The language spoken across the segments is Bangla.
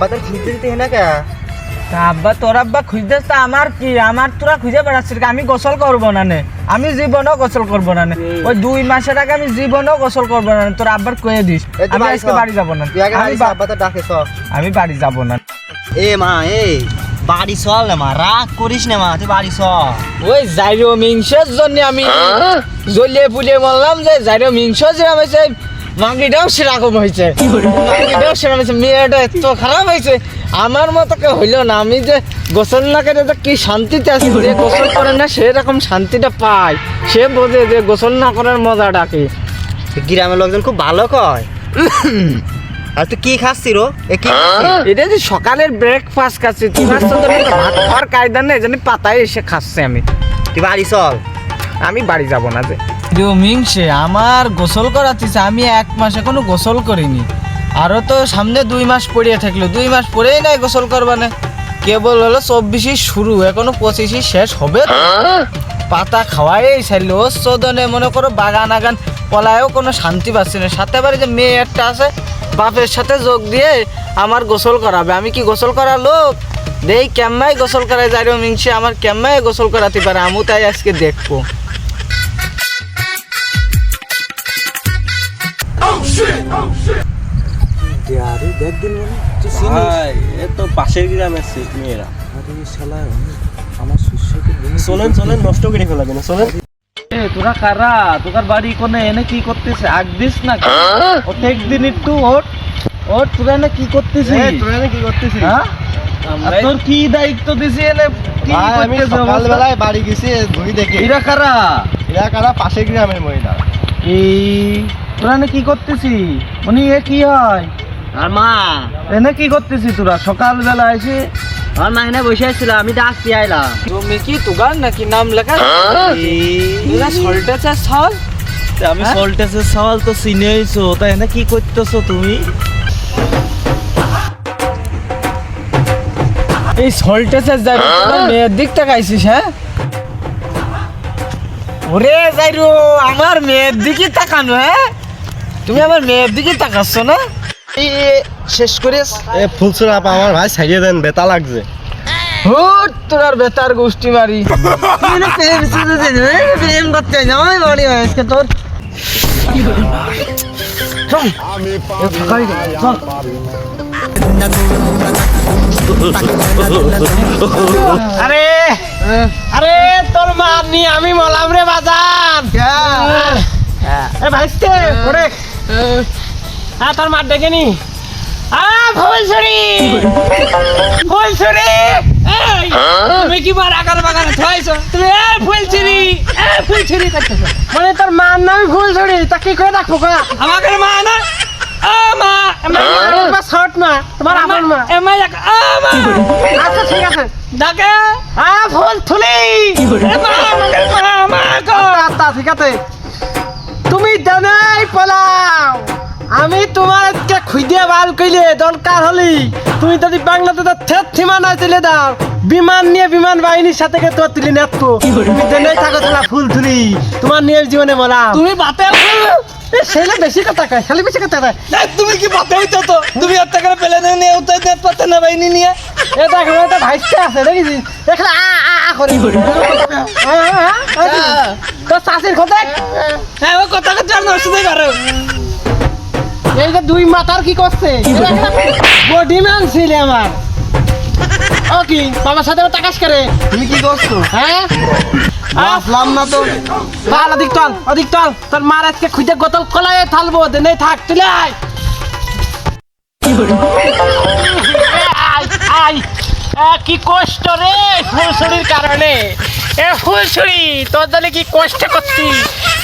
আব্বা তোর খুঁজতে দিতে না কে আব্বা তোর আব্বা খুঁজতেছ তা আমার কি? আমার তোরা খুঁজে বেড়াচ্ছিস আমি গোসল করব না নে। আমি জীবনও গোসল করব না নে। ওই দুই মাসের আগে আমি জীবনও গোসল করব না। তোর আব্বার কয়ে দিস। আমি বাড়ি আজকে। বাড়ি যাব না আমি আব্বা তো ডাকে আমি বাড়ি যাব না এ মা এ বাড়ি চল না মা রাগ করিস না মা তুই বাড়ি চল ওই জাইরো মিংসের জন্য আমি জ্বলিয়ে পুলিয়ে বললাম যে জাইরো মিংস যেরকম হয়েছে মাগিটাও সেরকম হয়েছে। মাগিটাও সেরকম হয়েছে মেয়েটা এত খারাপ হয়েছে আমার মতো কেউ হইল না। আমি যে গোসল না করে তো কি শান্তিতে আছি যে গোসল করে না সেরকম শান্তিটা পায়। সে বোঝে যে গোসল না করার মজাটা কি। গ্রামের লোকজন খুব ভালো কয়। আর তুই কি খাচ্ছি রো? এ এটা যে সকালের ব্রেকফাস্ট খাচ্ছি তুই খাচ্ছ তো ভাত খাওয়ার কায়দা নেই জানি পাতায় এসে খাচ্ছে আমি। তুই বাড়ি চল। আমি বাড়ি যাব না যে। মিংসে, আমার গোসল করাতেছে, আমি এক মাস এখনও গোসল করিনি। আরও তো সামনে দুই মাস পড়িয়ে থাকল, দুই মাস পরেই নাই গোসল করবানে। কেবল হলো চব্বিশই শুরু, এখনও পঁচিশই শেষ হবে। পাতা খাওয়াই সাইল ও চোদনে মনে করো বাগান আগান পলায়ও কোনো শান্তি পাচ্ছি না। সাথে বাড়ি যে মেয়ে একটা আছে, বাপের সাথে যোগ দিয়ে আমার গোসল করাবে। আমি কি গোসল করার লোক? দেই কেম্মাই গোসল করায় যাই মিংসে, আমার কেম্মাই গোসল করাতে পারে, আমু তাই আজকে দেখব। ভাই এ তো পাশের গ্রামের সে- মেয়েরা। চলেন চলেন নষ্ট করে ফেলাবে না চলেন। তোরা কারা? তোকার বাড়ি কোনে? এনে কি করতেছে? আগ দিস না প্রত্যেক দিন একটু ওট ওট তোরা এনে কি করতেছিস? তোরা এনে কি করতেছিস? হ্যাঁ? আর তোর কি দায়িত্ব দিছি? এনে কি ভাই, আমি করতেছে? সকালবেলায় বাড়ি গেছি ধুই দেখি। এরা কারা? এরা কারা? পাশের গ্রামের মহিলা। এই তোরা এনে কি করতেছি? উনি এ কি হয়? আর মা? এনে কি করতেছি তোরা? সকালবেলা এসে আর মা এনে বসে ছিল আমি ডাকতে আইলাম। তুমি কি তোগার নাকি নাম লেখা? তোরা সল্টেছে সল? আমি হ্যাঁ? সল্টেসের সওয়াল তো চিনেইছো তাই না কি করতেছো তুমি? এই সল্টেছে যাই মেয়ের দিক তাকাইছিস হ্যাঁ? ওরে যাইরো আমার মেয়ের দিকে তাকানো হ্যাঁ? তুমি আমার মেয়ের দিকে তাকাচ্ছ না? শেষ করে এ ফুলছুরা আপা আমার ভাই ছাড়িয়ে দেন বেতা লাগছে। হুট তোর আর বেতার গোষ্ঠী মারি। প্রেম প্রেম করতে যাই বাড়ি আজকে তোর। আরে! আরে তোর মা নিয়ে আমি মলাম রে বাজার এ ভাইস্তে ওরে। হ্যাঁ তোর মার ডেকে নি। আ তুমি কি মার বাগানে তুমি এ এ করতেছো। মানে তোর মার নাম ফুলছড়ি তা কি করে কয়া আমাকে মা না? মা মা তোমার আমার মা এ এক আ মা! আচ্ছা ঠিক আছে। ডাকে। আ ফুল থুলি। গো আচ্ছা ঠিক আছে। তুমি জানাই পলাও। আমি তোমার আজকে খুঁজে বার কইলে দরকার হলি। তুমি যদি বাংলাদেশে থেত সীমানা চলে দাও বিমান নিয়ে বিমান বাহিনীর সাথে কে তোর তুলি নেতকো তুমি জানাই থাকো তোলা ফুল তুলি তোমার নিয়ে জীবনে বলাম। তুমি বাতে ছেলে বেশি কথা কয় খালি বেশি কথা কয়। তুমি কি বাতে হইতো তো? তুমি আর টাকা পেলে নিয়ে উঠাই নেট পাতে না বাইনি নিয়ে? এ দেখো এটা আছে দেখলে আ আ আ করে। তো চাষির খোঁজে হ্যাঁ ও কথা কথা আর নষ্ট করে এই যে দুই মাথার কি করছে? বডি ম্যান ছিল আমার। ও কি বাবার সাথে টাকাস করে? তুমি কি করছ? হ্যাঁ? আসলাম না তো। ভালো অধিক তল অধিক তল। তোর মার আজকে খুঁজে গোতল কলায় থালবো নেই থাক তুলে আয়। কি কষ্ট রে ফুলছড়ির কারণে। এ ফুলছড়ি তোর জন্য কি কষ্ট করছি?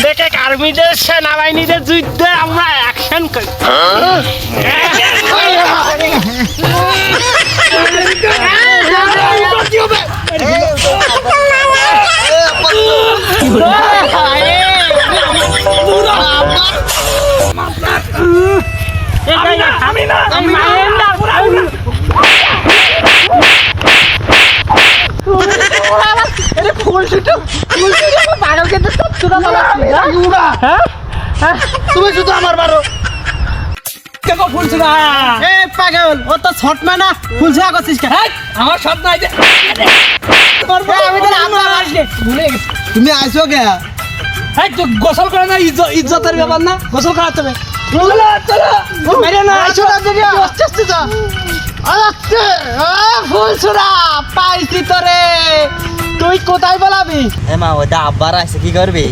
দেখে আর্মিদের সেনাবাহিনীদের যুদ্ধে আমরা অ্যাকশন করি। আমি না আমি তুমি শুধু আমার এ পাগল ও তো মানা করছিস কেন? হেই, আমার নাই যে। আমি তো রাম আসলে। ভুলে গেছি। তুমি আইছো কে? হেই, তো গোসল করে না ইজ্জত ইজ্জতের ব্যাপার না। গোসল করাতে হবে। পাইছি তোরে। তুই কোথায় বলাবি এ মা ওটা আব্বার আছে কি করবি?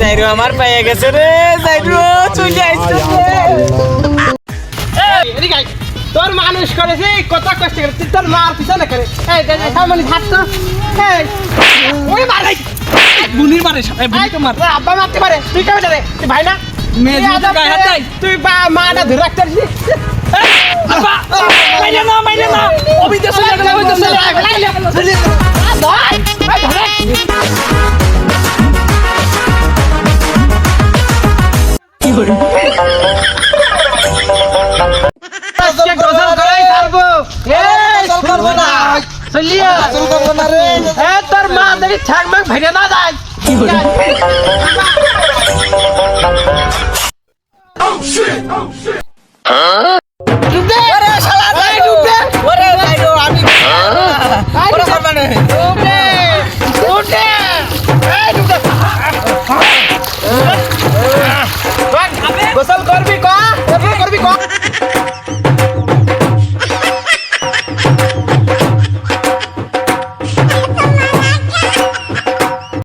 যাইরু আমার পায়ে গেছে রে যাইরু চলে আইছে। তোর মানুষ করেছে কত কষ্ট করে। তোর মার পিছনে করে। এই সামনে হাত তো এই ওই মারে বুনির মারে সাথে বুনি তো মার আব্বা মারতে পারে তুই কেমন রে তুই ভাই না মেয়ে আদব গায়ে হাত দেয়। তুই বা মাটা ধরে রাখতে পারছিস আব্বা মাইলে না মাইলে না অবিদেশ চলিয়া এ তোর মা দেখি ছাক মাক ভেঙে না যায়